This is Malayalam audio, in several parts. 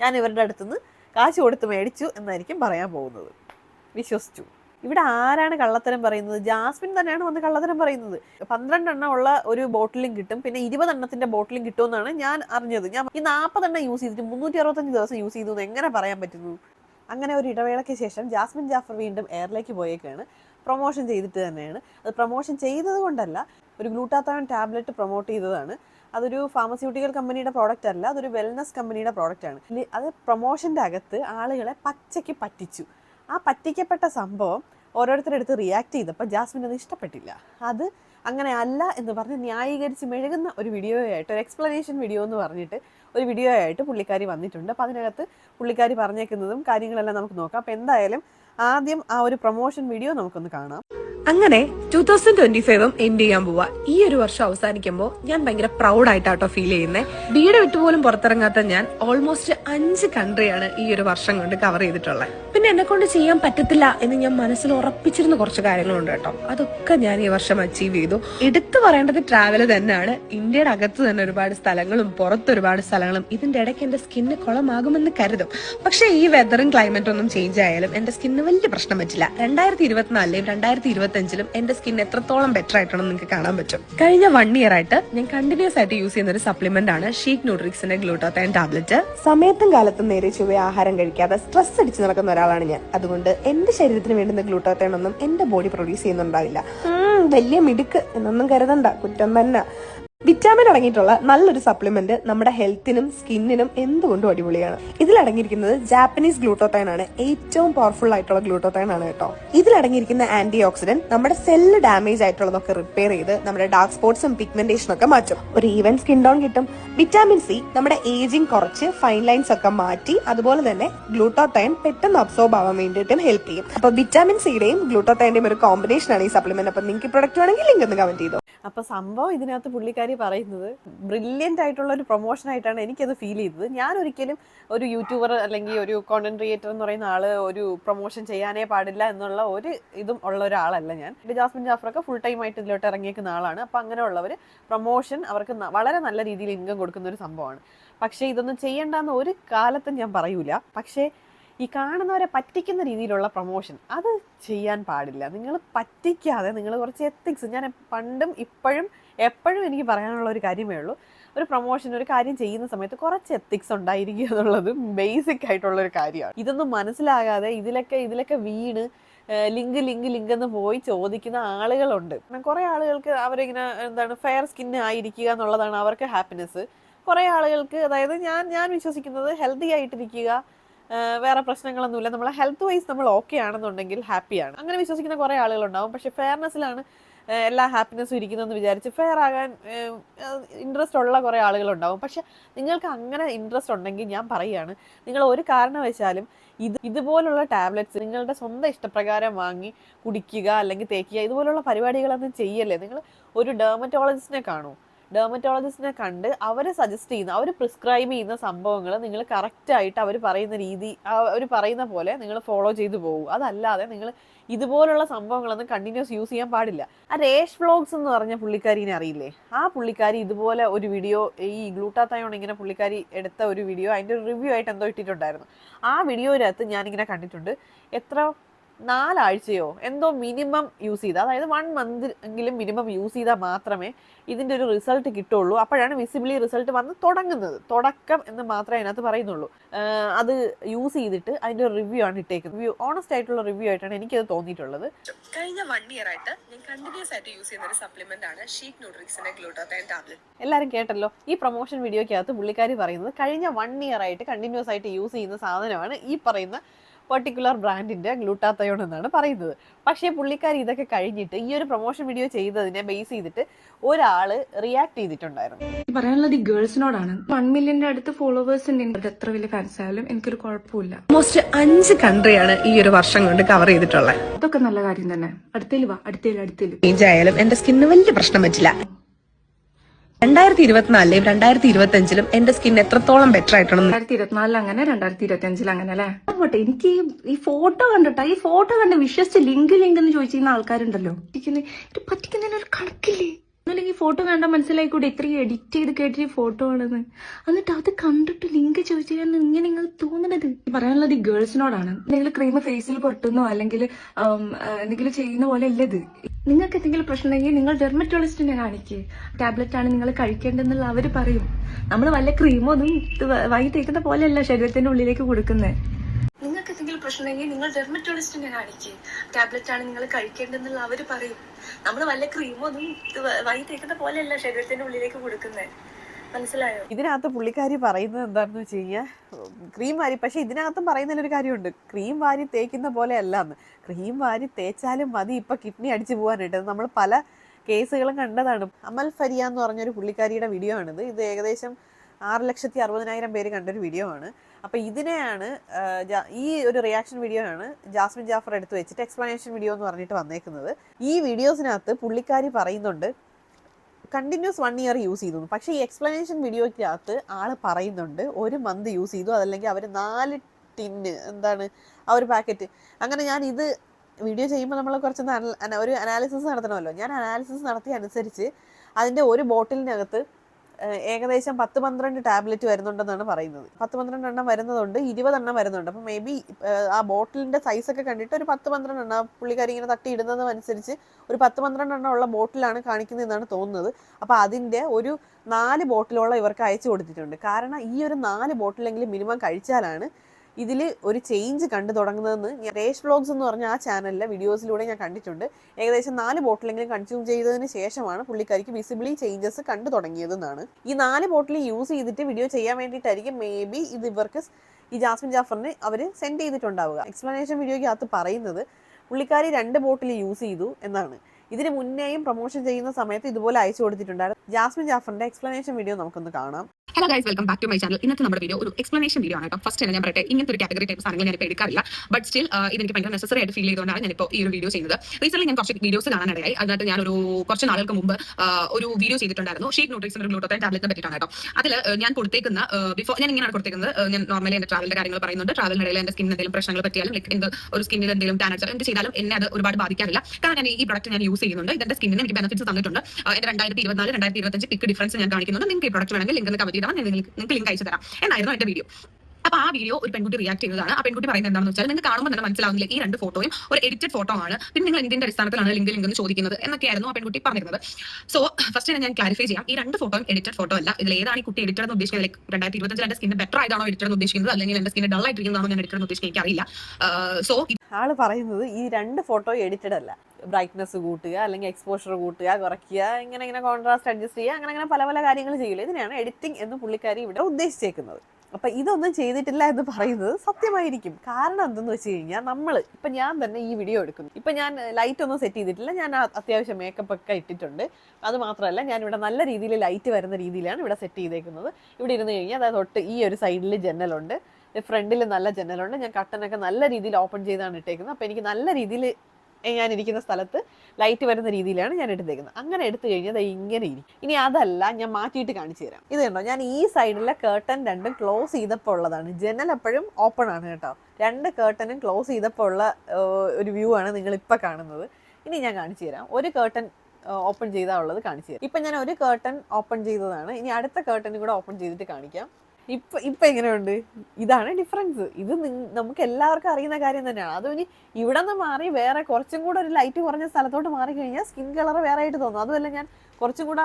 ഞാൻ ഇവരുടെ അടുത്തുനിന്ന് കാശ് കൊടുത്ത് മേടിച്ചു എന്നായിരിക്കും പറയാൻ പോകുന്നത്. വിശ്വസിച്ചു. ഇവിടെ ആരാണ് കള്ളത്തരം പറയുന്നത്? ജാസ്മിൻ തന്നെയാണ് വന്ന് കള്ളത്തരം പറയുന്നത്. പന്ത്രണ്ടെണ്ണം ഉള്ള ഒരു ബോട്ടിലും കിട്ടും. പിന്നെ ഇരുപതെണ്ണത്തിന്റെ ബോട്ടിലും കിട്ടുമെന്നാണ് ഞാൻ അറിഞ്ഞത്. ഞാൻ ഈ നാൽപ്പതെണ്ണം യൂസ് ചെയ്തിട്ട് മുന്നൂറ്റി അറുപത്തഞ്ച് ദിവസം യൂസ് ചെയ്തു എന്ന് എങ്ങനെ പറയാൻ പറ്റുന്നു? അങ്ങനെ ഒരു ഇടവേളയ്ക്ക് ശേഷം ജാസ്മിൻ ജാഫർ വീണ്ടും എയറിലേക്ക് പോയേക്കാണ്. പ്രൊമോഷൻ ചെയ്തിട്ട് തന്നെയാണ്. അത് പ്രൊമോഷൻ ചെയ്തത് കൊണ്ടല്ല ഒരു ഗ്ലൂട്ടാത്തോൺ ടാബ്ലറ്റ് പ്രൊമോട്ട് ചെയ്തതാണ്. അതൊരു ഫാർമസ്യൂട്ടിക്കൽ കമ്പനിയുടെ പ്രോഡക്റ്റ് അല്ല അതൊരു വെൽനസ് കമ്പനിയുടെ പ്രോഡക്റ്റ് ആണ്. അത് പ്രൊമോഷന്റെ അകത്ത് ആളുകളെ പച്ചയ്ക്ക് പറ്റിച്ചു. ആ പറ്റിക്കപ്പെട്ട സംഭവം ഓരോരുത്തരെടുത്ത് റിയാക്ട് ചെയ്തപ്പോൾ ജാസ്മിൻ അത് ഇഷ്ടപ്പെട്ടില്ല. അത് അങ്ങനെ അല്ല എന്ന് പറഞ്ഞ് ന്യായീകരിച്ച് മെഴുകുന്ന ഒരു വീഡിയോ ആയിട്ട് ഒരു എക്സ്പ്ലനേഷൻ വീഡിയോ എന്ന് പറഞ്ഞിട്ട് ഒരു വീഡിയോ ആയിട്ട് പുള്ളിക്കാരി വന്നിട്ടുണ്ട്. അപ്പോൾ അതിനകത്ത് പുള്ളിക്കാരി പറഞ്ഞേക്കുന്നതും കാര്യങ്ങളെല്ലാം നമുക്ക് നോക്കാം. അപ്പോൾ എന്തായാലും ആദ്യം ആ ഒരു പ്രൊമോഷൻ വീഡിയോ നമുക്കൊന്ന് കാണാം. അങ്ങനെ ടൂ തൗസൻഡ് ട്വന്റി ഫൈവും എൻഡ് ചെയ്യാൻ പോവാ. ഈ ഒരു വർഷം അവസാനിക്കുമ്പോൾ ഞാൻ ഭയങ്കര പ്രൗഡായിട്ടാട്ടോ ഫീൽ ചെയ്യുന്നത് വീട് വിട്ടുപോലും പുറത്തിറങ്ങാത്ത ഞാൻ ഓൾമോസ്റ്റ് അഞ്ച് കൺട്രിയാണ് ഈ ഒരു വർഷം കൊണ്ട് കവർ ചെയ്തിട്ടുള്ളത് പിന്നെ എന്നെ കൊണ്ട് ചെയ്യാൻ പറ്റത്തില്ല എന്ന് ഞാൻ മനസ്സിൽ ഉറപ്പിച്ചിരുന്ന കുറച്ച് കാര്യങ്ങളുണ്ട് കേട്ടോ. അതൊക്കെ ഞാൻ ഈ വർഷം അച്ചീവ് ചെയ്തു. എടുത്തു പറയേണ്ടത് ട്രാവൽ തന്നെയാണ്. ഇന്ത്യയുടെ അകത്ത് തന്നെ ഒരുപാട് സ്ഥലങ്ങളും പുറത്ത് ഒരുപാട് സ്ഥലങ്ങളും ഇതിന്റെ ഇടയ്ക്ക് എന്റെ സ്കിന്ന് കുളമാകുമെന്ന് കരുതും. പക്ഷേ ഈ വെതറും ക്ലൈമറ്റും ഒന്നും ചേഞ്ച് ആയാലും എന്റെ സ്കിന്ന് വലിയ പ്രശ്നം പറ്റില്ല. രണ്ടായിരത്തി ഇരുപത്തിനാലിലെയും രണ്ടായിരത്തി ഇരുപത്തി അഞ്ചിലും എന്റെ സ്കിൻ എത്രത്തോളം ബെറ്റർ ആയിട്ടാണ് നിങ്ങൾക്ക് കാണാൻ പറ്റും. കഴിഞ്ഞ വൺ ഇയർ ആയിട്ട് ഞാൻ കണ്ടിന്യൂസ് ആയിട്ട് യൂസ് ചെയ്യുന്ന ഒരു സപ്ലിമെന്റ് ആണ് ഷീക്ക് ന്യൂട്രിക്സിന്റെ ഗ്ലൂട്ടോത്തൈൻ ടാബ്ലറ്റ് സമയത്തും കാലത്തും നേരെ ചുവ ആഹാരം കഴിക്കാതെ സ്ട്രെസ് അടിച്ച് നടക്കുന്ന ഒരാളാണ് ഞാൻ. അതുകൊണ്ട് എന്റെ ശരീരത്തിന് വേണ്ടുന്ന ഗ്ലൂട്ടോത്തൈൻ ഒന്നും എന്റെ ബോഡി പ്രൊഡ്യൂസ് ചെയ്യുന്നുണ്ടാവില്ല. വലിയ മിടുക്ക് എന്നൊന്നും കരുതണ്ട. കുറ്റം തന്നെ. വിറ്റാമിൻ അടങ്ങിയിട്ടുള്ള നല്ലൊരു സപ്ലിമെന്റ് നമ്മുടെ ഹെൽത്തിനും സ്കിന്നിനും എന്തുകൊണ്ടും അടിപൊളിയാണ്. ഇതിലടങ്ങിയിരിക്കുന്നത് ജാപ്പനീസ് ഗ്ലൂട്ടോതൈൻ ആണ്. ഏറ്റവും പവർഫുൾ ആയിട്ടുള്ള ഗ്ലൂട്ടോത്തൈൻ ആണ് കേട്ടോ. ഇതിലടങ്ങിയിരിക്കുന്ന ആന്റി ഓക്സിഡന്റ് നമ്മുടെ സെല്ല് ഡാമേജ് ആയിട്ടുള്ളതൊക്കെ റിപ്പയർ ചെയ്ത് നമ്മുടെ ഡാർക്ക് സ്പോട്ട്സും പിഗ്മെന്റേഷനും ഒക്കെ മാറ്റും. ഒരു ഈവൻ സ്കിൻ ടോൺ കിട്ടും. വിറ്റാമിൻ സി നമ്മുടെ ഏജിംഗ് കുറച്ച് ഫൈൻ ലൈൻസ് ഒക്കെ മാറ്റി അതുപോലെ തന്നെ ഗ്ലൂട്ടോതൈൻ പെട്ടെന്ന് അബ്സോർബ് ആവാൻ വേണ്ടിയിട്ടും ഹെൽപ്പ് ചെയ്യും. അപ്പൊ വിറ്റാമിൻ സിയുടെയും ഗ്ലൂട്ടോതൈന്റെയും ഒരു കോമ്പിനേഷൻ ആണ് ഈ സപ്ലിമെന്റ് അപ്പൊ നിങ്ങൾക്ക് പ്രൊഡക്റ്റ് വേണമെങ്കിൽ ലിങ്ക് ഒന്ന് കമന്റ് ചെയ്തോ. അപ്പോൾ സംഭവം ഇതിനകത്ത് പുള്ളിക്കാരി പറയുന്നത് ബ്രില്യന്റ് ആയിട്ടുള്ള ഒരു പ്രൊമോഷൻ ആയിട്ടാണ് എനിക്കത് ഫീൽ ചെയ്തത്. ഞാൻ ഒരിക്കലും ഒരു യൂട്യൂബർ അല്ലെങ്കിൽ ഒരു കോണ്ടന്റ് ക്രിയേറ്റർ എന്ന് പറയുന്ന ആൾ ഒരു പ്രൊമോഷൻ ചെയ്യാനേ പാടില്ല എന്നുള്ള ഒരു ഇതും ഉള്ള ഒരാളല്ല ഞാൻ. ജാസ്മിൻ ജാഫറൊക്കെ ഫുൾ ടൈം ആയിട്ട് ഇതിലോട്ട് ഇറങ്ങിയേക്കുന്ന ആളാണ്. അപ്പം അങ്ങനെയുള്ളവർ പ്രൊമോഷൻ അവർക്ക് വളരെ നല്ല രീതിയിൽ ഇൻകം കൊടുക്കുന്ന ഒരു സംഭവമാണ്. പക്ഷേ ഇതൊന്നും ചെയ്യേണ്ടെന്ന് ഒരു കാലത്തും ഞാൻ പറയൂല. പക്ഷേ ഈ കാണുന്നവരെ പറ്റിക്കുന്ന രീതിയിലുള്ള പ്രൊമോഷൻ അത് ചെയ്യാൻ പാടില്ല. നിങ്ങൾ പറ്റിക്കാതെ നിങ്ങൾ കുറച്ച് എത്തിക്സ് ഞാൻ പണ്ടും ഇപ്പോഴും എപ്പോഴും എനിക്ക് പറയാനുള്ള ഒരു കാര്യമേ ഉള്ളൂ. ഒരു പ്രൊമോഷൻ ഒരു കാര്യം ചെയ്യുന്ന സമയത്ത് കുറച്ച് എത്തിക്സ് ഉണ്ടായിരിക്കുക എന്നുള്ളത് ബേസിക് ആയിട്ടുള്ള ഒരു കാര്യമാണ്. ഇതൊന്നും മനസ്സിലാകാതെ ഇതിലൊക്കെ ഇതിലൊക്കെ വീണ് ലിങ്ക് ലിങ്ക് ലിങ്ക് എന്ന് പോയി ചോദിക്കുന്ന ആളുകളുണ്ട്. കുറേ ആളുകൾക്ക് അവരിങ്ങനെ എന്താണ് ഫെയർ സ്കിന്ന് ആയിരിക്കുക എന്നുള്ളതാണ് അവർക്ക് ഹാപ്പിനെസ് കുറേ ആളുകൾക്ക് അതായത് ഞാൻ ഞാൻ വിശ്വസിക്കുന്നത് ഹെൽത്തി ആയിട്ടിരിക്കുക വേറെ പ്രശ്നങ്ങളൊന്നുമില്ല. നമ്മളെ ഹെൽത്ത് വൈസ് നമ്മൾ ഓക്കെ ആണെന്നുണ്ടെങ്കിൽ ഹാപ്പിയാണ് അങ്ങനെ വിശ്വസിക്കുന്ന കുറേ ആളുകളുണ്ടാവും. പക്ഷേ ഫെയർനെസ്സിലാണ് എല്ലാ ഹാപ്പിനെസ്സും ഇരിക്കുന്നതെന്ന് വിചാരിച്ച് ഫെയർ ആകാൻ ഇൻട്രസ്റ്റ് ഉള്ള കുറേ ആളുകളുണ്ടാവും. പക്ഷെ നിങ്ങൾക്ക് അങ്ങനെ ഇൻട്രസ്റ്റ് ഉണ്ടെങ്കിൽ ഞാൻ പറയുകയാണ് നിങ്ങൾ ഒരു കാരണവശാലും ഇത് ഇതുപോലുള്ള ടാബ്ലറ്റ്സ് നിങ്ങളുടെ സ്വന്തം ഇഷ്ടപ്രകാരം വാങ്ങി കുടിക്കുക അല്ലെങ്കിൽ തേക്കുക ഇതുപോലുള്ള പരിപാടികളൊന്നും ചെയ്യല്ലേ? നിങ്ങൾ ഒരു ഡെർമറ്റോളജിസ്റ്റിനെ കാണൂ. ഡെർമറ്റോളജിസ്റ്റിനെ കണ്ട് അവർ സജസ്റ്റ് ചെയ്യുന്ന അവർ പ്രിസ്ക്രൈബ് ചെയ്യുന്ന സംഭവങ്ങൾ നിങ്ങൾ കറക്റ്റായിട്ട് അവർ പറയുന്ന രീതി അവർ പറയുന്ന പോലെ നിങ്ങൾ ഫോളോ ചെയ്തു പോകും. അതല്ലാതെ നിങ്ങൾ ഇതുപോലുള്ള സംഭവങ്ങളൊന്നും കണ്ടിന്യൂസ് യൂസ് ചെയ്യാൻ പാടില്ല. ആ രേഷ് വ്ളോഗ്സ് എന്ന് പറഞ്ഞ പുള്ളിക്കാരിനെ അറിയില്ലേ? ആ പുള്ളിക്കാരി ഇതുപോലെ ഒരു വീഡിയോ ഈ ഗ്ലൂട്ടാത്തയോൺ ഇങ്ങനെ പുള്ളിക്കാരി എടുത്ത ഒരു വീഡിയോ അതിന്റെ ഒരു റിവ്യൂ ആയിട്ട് എന്തോ ഇട്ടിട്ടുണ്ടായിരുന്നു. ആ വീഡിയോയിനകത്ത് ഞാനിങ്ങനെ കണ്ടിട്ടുണ്ട്. എത്ര നാലാഴ്ചയോ എന്തോ മിനിമം യൂസ് ചെയ്താൽ അതായത് വൺ മന്ത് എങ്കിലും മിനിമം യൂസ് ചെയ്താൽ മാത്രമേ ഇതിന്റെ ഒരു റിസൾട്ട് കിട്ടുള്ളൂ അപ്പോഴാണ് വിസിബിളി റിസൾട്ട് വന്ന് തുടങ്ങുന്നത്. തുടക്കം എന്ന് മാത്രമേ അതിനകത്ത് പറയുന്നുള്ളൂ. അത് യൂസ് ചെയ്തിട്ട് അതിന്റെ ഒരു റിവ്യൂ ആണ് ഇട്ടേക്കുന്നത്. റിവ്യൂ ഓണസ്റ്റ് ആയിട്ടുള്ള റിവ്യൂ ആയിട്ടാണ് എനിക്കത് തോന്നിയിട്ടുള്ളത്. കഴിഞ്ഞ വൺ ഇയർ ആയിട്ട് ഞാൻ കണ്ടിന്യൂസ് ആയിട്ട് യൂസ് ചെയ്യുന്ന ഒരു സപ്ലിമെന്റ് ആണ് ഷീക്ക് ന്യൂട്രിക്സിന്റെ ഗ്ലൂട്ടോത്തൈൻ ടാബ്ലറ്റ് എല്ലാവരും കേട്ടല്ലോ ഈ പ്രൊമോഷൻ വീഡിയോയ്ക്കകത്ത് പുള്ളിക്കാരി പറയുന്നത് കഴിഞ്ഞ വൺ ഇയർ ആയിട്ട് കണ്ടിന്യൂസ് ആയിട്ട് യൂസ് ചെയ്യുന്ന സാധനമാണ് ഈ പറയുന്ന പെർട്ടിക്കുലർ ബ്രാൻഡിന്റെ ഗ്ലൂട്ടാത്തയോൺ എന്നാണ് പറയുന്നത്. പക്ഷേ പുള്ളിക്കാരി ഇതൊക്കെ കഴിഞ്ഞിട്ട് ഈ ഒരു പ്രൊമോഷൻ വീഡിയോ ചെയ്തതിനെ ബേസ് ചെയ്തിട്ട് ഒരാൾ റിയാക്ട് ചെയ്തിട്ടുണ്ടായിരുന്നു. പറയാനുള്ളത് ഈ ഗേൾസിനോടാണ്. വൺ മില്യന്റെ അടുത്ത് ഫോളോവേഴ്സ് ഉണ്ട്. എത്ര വലിയ ഫാൻസ് ആയാലും എനിക്കൊരു കുഴപ്പമില്ല. ഓൾമോസ്റ്റ് അഞ്ച് കൺട്രിയാണ് ഈ ഒരു വർഷം കൊണ്ട് കവർ ചെയ്തിട്ടുള്ളത്. അതൊക്കെ നല്ല കാര്യം തന്നെ. അടുത്തേൽ വാ. അടുത്തേൽ അടുത്തേൽ. ചേഞ്ച് ആയാലും എന്റെ സ്കിന്ന് വലിയ പ്രശ്നം പറ്റില്ല. രണ്ടായിരത്തി ഇരുപത്തിനാലിലെയും രണ്ടായിരത്തി ഇരുപത്തി അഞ്ചിലും എന്റെ സ്കിൻ എത്രത്തോളം ബെറ്റർ ആയിട്ടുണ്ട് രണ്ടായിരത്തി ഇരുപത്തിനാലിൽ അങ്ങനെ രണ്ടായിരത്തി ഇരുപത്തി അഞ്ചിൽ അങ്ങനെ അല്ലേ പോട്ടെ എനിക്ക് ഈ- ഫോട്ടോ കണ്ടിട്ടാ ഈ ഫോട്ടോ കണ്ട് വിശ്വസിച്ച് ലിങ്ക് ലിങ്ക് എന്ന് ചോദിച്ചിരുന്ന ആൾക്കാരുണ്ടല്ലോ. ഇത് പറ്റിക്കുന്നതിന് ഒരു കണക്കില്ലേ ഈ ഫോട്ടോ കണ്ടാൽ മനസ്സിലായിക്കൂടെ ഇത്രയും എഡിറ്റ് ചെയ്ത് കേട്ടിട്ട് ഫോട്ടോ ആണെന്ന് എന്നിട്ട് അത് കണ്ടിട്ട് ലിങ്ക് ചോദിച്ചാൽ ഇങ്ങനെ നിങ്ങൾ തോന്നുന്നത് പറയാനുള്ളത് ഈ ഗേൾസിനോടാണ് എന്തെങ്കിലും ക്രീം ഫേസിൽ പുറത്തുനിന്നോ അല്ലെങ്കിൽ എന്തെങ്കിലും ചെയ്യുന്ന പോലെ അല്ല ഇത് നിങ്ങൾക്ക് എന്തെങ്കിലും പ്രശ്നമുണ്ടെങ്കിൽ നിങ്ങൾ ഡെർമറ്റോളജിസ്റ്റിനെ കാണിക്ക്. ടാബ്ലറ്റ് ആണ് നിങ്ങൾ കഴിക്കേണ്ടതെന്നുള്ള അവർ പറയും. നമ്മൾ വല്ല ക്രീമോ ഒന്നും വൈകി തേക്കുന്ന പോലെയല്ല ശരീരത്തിന്റെ ഉള്ളിലേക്ക് കൊടുക്കുന്നത് നിങ്ങൾക്ക് എന്തെങ്കിലും പ്രശ്നമുണ്ടെങ്കിൽ നിങ്ങൾ ഡെർമറ്റോളജിസ്റ്റിനെ കാണിക്ക്. ടാബ്ലറ്റ് ആണ് നിങ്ങൾ കഴിക്കേണ്ടതെന്നുള്ള അവർ പറയും. നമ്മൾ വല്ല ക്രീമോ ഒന്നും വൈകി തേക്കുന്ന പോലെയല്ല ശരീരത്തിന്റെ ഉള്ളിലേക്ക് കൊടുക്കുന്നത് മനസ്സിലായോ? ഇതിനകത്ത് പുള്ളിക്കാരി പറയുന്നത് എന്താണെന്ന് വെച്ച് കഴിഞ്ഞാൽ ക്രീം വാരി പക്ഷേ ഇതിനകത്തും പറയുന്നതിലൊരു കാര്യമുണ്ട്. ക്രീം വാരി തേക്കുന്ന പോലെ അല്ല എന്ന് ക്രീം വാരി തേച്ചാലും മതി ഇപ്പൊ കിഡ്നി അടിച്ചു പോകാനായിട്ട് നമ്മൾ പല കേസുകളും കണ്ടതാണ്. അമൽ ഫരിയ എന്ന് പറഞ്ഞൊരു പുള്ളിക്കാരിയുടെ വീഡിയോ ആണിത്. ഇത് ഏകദേശം ആറ് ലക്ഷത്തി അറുപതിനായിരം പേര് കണ്ടൊരു വീഡിയോ ആണ്. അപ്പോൾ ഇതിനെയാണ് ഈ ഒരു റിയാക്ഷൻ വീഡിയോ ആണ് ജാസ്മിൻ ജാഫർ എടുത്ത് വെച്ചിട്ട് എക്സ്പ്ലനേഷൻ വീഡിയോ എന്ന് പറഞ്ഞിട്ട് വന്നേക്കുന്നത്. ഈ വീഡിയോസിനകത്ത് പുള്ളിക്കാരി പറയുന്നുണ്ട് കണ്ടിന്യൂസ് വൺ ഇയർ യൂസ് ചെയ്തു. പക്ഷേ ഈ എക്സ്പ്ലനേഷൻ വീഡിയോയ്ക്കകത്ത് ആൾ പറയുന്നുണ്ട് ഒരു മന്ത് യൂസ് ചെയ്തു. അതല്ലെങ്കിൽ അവർ നാല് ടിന്ന് എന്താണ് ആ ഒരു പാക്കറ്റ്. അങ്ങനെ ഞാൻ ഇത് വീഡിയോ ചെയ്യുമ്പോൾ നമ്മൾ അന- ഒരു അനാലിസിസ് നടത്തണമല്ലോ. ഞാൻ അനാലിസിസ് നടത്തിയ അനുസരിച്ച് അതിന്റെ ഒരു ബോട്ടിലിനകത്ത് ഏകദേശം പത്ത് പന്ത്രണ്ട് ടാബ്ലറ്റ് വരുന്നുണ്ടെന്നാണ് പറയുന്നത്. പത്ത് പന്ത്രണ്ട് എണ്ണം വരുന്നതുണ്ട് ഇരുപതെണ്ണം വരുന്നുണ്ട്. അപ്പം മേ ബി ആ ബോട്ടിലിന്റെ സൈസൊക്കെ കണ്ടിട്ട് ഒരു പത്ത് പന്ത്രണ്ട് എണ്ണം പുള്ളിക്കാരി ഇങ്ങനെ തട്ടി ഇടുന്നതനുസരിച്ച് ഒരു പത്ത് പന്ത്രണ്ട് എണ്ണം ഉള്ള ബോട്ടിലാണ് കാണിക്കുന്നതെന്നാണ് തോന്നുന്നത്. അപ്പോൾ അതിന്റെ ഒരു നാല് ബോട്ടിലോളം ഇവർക്ക് അയച്ചു കൊടുത്തിട്ടുണ്ട്. കാരണം ഈ ഒരു നാല് ബോട്ടിലെങ്കിലും മിനിമം കഴിച്ചാലാണ് ഇതിൽ ഒരു ചേഞ്ച് കണ്ടു തുടങ്ങുന്നതെന്ന് ഞാൻ രേഷ് വ്ളോഗ്സ് എന്ന് പറഞ്ഞ ആ ചാനലിലെ വീഡിയോസിലൂടെ ഞാൻ കണ്ടിട്ടുണ്ട്. ഏകദേശം നാല് ബോട്ടിലെങ്കിലും കൺസ്യൂം ചെയ്തതിന് ശേഷമാണ് പുള്ളിക്കാരിക്ക് വിസിബിളി ചേഞ്ചസ് കണ്ടു തുടങ്ങിയതെന്നാണ്. ഈ നാല് ബോട്ടിൽ യൂസ് ചെയ്തിട്ട് വീഡിയോ ചെയ്യാൻ വേണ്ടിയിട്ടായിരിക്കും മേ ബി ഇത് ഇവർക്ക് ഈ ജാസ്മിൻ ജാഫറിന് അവർ സെൻഡ് ചെയ്തിട്ടുണ്ടാവുക. എക്സ്പ്ലനേഷൻ വീഡിയോയ്ക്കകത്ത് പറയുന്നത് പുള്ളിക്കാരി രണ്ട് ബോട്ടിൽ യൂസ് ചെയ്തു എന്നാണ്. ഇതിന് മുന്നേയും പ്രൊമോഷൻ ചെയ്യുന്ന സമയത്ത് ഇതുപോലെ അയച്ചു കൊടുത്തിട്ടുണ്ടായിരുന്നു. ജാസ്മിൻ ജാഫറിന്റെ എക്സ്പ്ലനേഷൻ വീഡിയോ നമുക്കൊന്ന് കാണാം. Hello guys welcome back to my channel ഇന്നത്തെ നമ്മുടെ വീഡിയോ ഒരു എക്സ്പ്ലനേഷൻ വീഡിയോ ആണ് കേട്ടോ. ഫസ്റ്റ് തന്നെ ഞാൻ പറയട്ടെ ഇങ്ങനത്തെ ഒരു കാറ്റഗറി ടൈപ്പ് സാധനങ്ങൾ ഞാനിപ്പോൾ എടുക്കാറില്ല. ബട്ട് സ്റ്റിൽ ഇത് എനിക്ക് ഭയങ്കര നെസസറി ആയിട്ട് ഫീൽ ചെയ്തുകൊണ്ടാണ് ഞാനിപ്പോൾ ഈ ഒരു വീഡിയോ ചെയ്യുന്നത്. റീസെന്റ് ഞാൻ കുറച്ച് വീഡിയോസ് കാണാനിടയായി. അതിനകത്ത് ഒരു കുറച്ച് നാളുകൾക്ക് മുമ്പ് ഒരു വീഡിയോ ചെയ്തിട്ടുണ്ടായിരുന്നു. ഷീറ്റ് ന്യൂട്രീസിന്റെ ഒരു ടാബ്ലറ്റ് പറ്റിയിട്ടാണ് കേട്ടോ. അതിൽ ഞാൻ കൊടുത്തേക്കുന്ന ബിഫോർ ഞാൻ ഇങ്ങനെയാണ് കൊടുത്തേക്കുന്നത്. ഞാൻ നോർമലി എന്റെ ട്രാവലിന്റെ കാര്യങ്ങൾ പറയുന്നുണ്ട്. ട്രാവലിനിടയിൽ എന്റെ സ്കിന്നിന് എന്തെങ്കിലും പ്രശ്നങ്ങൾ പറ്റിയാലും ലൈക്ക് എന്ത് ഒരു സ്കിന്നിൽ എന്തെങ്കിലും ഡാമേജ് എന്ത് ചെയ്താലും എന്നെ അത് ഒരുപാട് ബാധിക്കാറില്ല. കാരണം ഞാൻ ഈ പ്രോഡക്റ്റ് ഞാൻ യൂസ് ചെയ്യുന്നുണ്ട്. ഇതിന്റെ സ്കിന്നിന് എനിക്ക് ബെനിഫിറ്റ്സ് തന്നിട്ടുണ്ട്. എന്റെ രണ്ടായിരത്തി ഇരുപത്തിനാല് രണ്ടായിരത്തി ഇരുപത്തഞ്ച് പിക്ക് ഡിഫറൻസ് ഞാൻ കാണിക്കുന്നുണ്ട്. നിങ്ങൾക്ക് ഈ പ്രോഡക്റ്റ് വേണമെങ്കിൽ ലിങ്ക് കമന്റ് ചെയ്താൽ ഞാൻ നിങ്ങൾക്ക് ലിങ്ക് അയച്ചു തരാം. എന്നായിരുന്നു എന്റെ വീഡിയോ അപ്പൊ ആ വീഡിയോ ഒരു പെൺകുട്ടി റിയാക്ട് ചെയ്യുന്നതാണ്. ആ പെൺകുട്ടി പറയുന്നത് എന്താണെന്ന് വെച്ചാൽ നിങ്ങൾക്ക് കാണുമ്പോൾ തന്നെ മനസ്സിലാവുന്നില്ല ഈ രണ്ട് ഫോട്ടോയും ഒരു എഡിറ്റഡ് ഫോട്ടോ ആണ്. പിന്നെ നിങ്ങൾ എന്തിന്റെ അടിസ്ഥാനത്തിലാണ് ലിങ്ക് ലിങ്ക് ചോദിക്കുന്നത് എന്നൊക്കെയായിരുന്നു ആ പെൺകുട്ടി പറഞ്ഞിരുന്നത്. സോ ഫസ്റ്റ് ഞാൻ ക്ലാരിഫൈ ചെയ്യാം. ഈ രണ്ട് ഫോട്ടോയും എഡിറ്റഡ് ഫോട്ടോ അല്ല. ഇതിൽ ഏതാണ് ഈ കുട്ടി എഡിറ്റഡ് എന്ന് ഉദ്ദേശിക്കുന്നത്? ലൈക്ക് രണ്ടായിരത്തി ഇരുപത്തഞ്ചിൽ എന്റെ സ്കിൻ ബെറ്റർ ആയതാണോ എഡിറ്റഡ് എന്ന് ഉദ്ദേശിക്കുന്നത്? അല്ലെങ്കിൽ എന്റെ സ്കിൻ ഡൾ ആയിട്ടിരിക്കുന്നതാണോ ഞാൻ എഡിറ്റഡ് എന്ന് ഉദ്ദേശിക്കുന്നത്? എനിക്കറിയില്ല. സോ ആൾ പറയുന്നത് ഈ രണ്ട് ഫോട്ടോ എഡിറ്റഡ് അല്ല. ബ്രൈറ്റ്നസ് കൂട്ടുക അല്ലെങ്കിൽ എക്സ്പോഷർ കൂട്ടുക കുറയ്ക്കുക ഇങ്ങനെ ഇങ്ങനെ കോൺട്രാസ്റ്റ് അഡ്ജസ്റ്റ് ചെയ്യുക അങ്ങനെ അങ്ങനെ പല പല കാര്യങ്ങൾ ചെയ്യില്ല ഇതിനെയാണ് എഡിറ്റിംഗ് എന്ന് പുള്ളിക്കാരി ഇവിടെ ഉദ്ദേശിച്ചേക്കുന്നത്. അപ്പം ഇതൊന്നും ചെയ്തിട്ടില്ല എന്ന് പറയുന്നത് സത്യമായിരിക്കും. കാരണം എന്തെന്ന് വെച്ച് കഴിഞ്ഞാൽ നമ്മൾ ഇപ്പം ഞാൻ തന്നെ ഈ വീഡിയോ എടുക്കുന്നു. ഇപ്പം ഞാൻ ലൈറ്റ് ഒന്നും സെറ്റ് ചെയ്തിട്ടില്ല. ഞാൻ അത്യാവശ്യം മേക്കപ്പ് ഒക്കെ ഇട്ടിട്ടുണ്ട്. അത് മാത്രമല്ല ഞാൻ ഇവിടെ നല്ല രീതിയിൽ ലൈറ്റ് വരുന്ന രീതിയിലാണ് ഇവിടെ സെറ്റ് ചെയ്തേക്കുന്നത്. ഇവിടെ ഇരുന്ന് കഴിഞ്ഞാൽ അതായത് തൊട്ട് ഈ ഒരു സൈഡിൽ ജനലുണ്ട് ഫ്രണ്ടിൽ നല്ല ജനലുണ്ട് ഞാൻ കട്ടനൊക്കെ നല്ല രീതിയിൽ ഓപ്പൺ ചെയ്താണ് ഇട്ടേക്കുന്നത്. അപ്പോൾ എനിക്ക് നല്ല രീതിയിൽ ഞാൻ ഇരിക്കുന്ന സ്ഥലത്ത് ലൈറ്റ് വരുന്ന രീതിയിലാണ് ഞാൻ എടുത്തേക്കുന്നത്. അങ്ങനെ എടുത്തു കഴിഞ്ഞാൽ ഇങ്ങനെ ഇരിക്കും ഇനി അതല്ല ഞാൻ മാറ്റിയിട്ട് കാണിച്ചു തരാം. ഇത് ഞാൻ ഈ സൈഡിലെ കേർട്ടൺ രണ്ടും ക്ലോസ് ചെയ്തപ്പോൾ ഉള്ളതാണ്. ജനൽ എപ്പോഴും ഓപ്പൺ ആണ് കേട്ടോ. രണ്ട് കേർട്ടനും ക്ലോസ് ചെയ്തപ്പോൾ ഉള്ള ഒരു വ്യൂ ആണ് നിങ്ങൾ ഇപ്പോൾ കാണുന്നത്. ഇനി ഞാൻ കാണിച്ചു തരാം. ഒരു കേർട്ടൺ ഓപ്പൺ ചെയ്താൽ ഉള്ളത് കാണിച്ചു തരാം. ഇപ്പം ഞാൻ ഒരു കേർട്ടൺ ഓപ്പൺ ചെയ്തതാണ്. ഇനി അടുത്ത കേർട്ടനും കൂടെ ഓപ്പൺ ചെയ്തിട്ട് കാണിക്കാം. ഇപ്പൊ ഇപ്പൊ എങ്ങനെയുണ്ട്? ഇതാണ് ഡിഫറൻസ് ഇത് നമുക്ക് എല്ലാവർക്കും അറിയുന്ന കാര്യം തന്നെയാണ്. അതും ഇനി ഇവിടെ നിന്ന് മാറി വേറെ കുറച്ചും കൂടെ ഒരു ലൈറ്റ് കുറഞ്ഞ സ്ഥലത്തോട്ട് മാറി കഴിഞ്ഞാൽ സ്കിൻ കളർ വേറെ ആയിട്ട് തോന്നും. അതുമല്ല ഞാൻ കുറച്ചും കൂടെ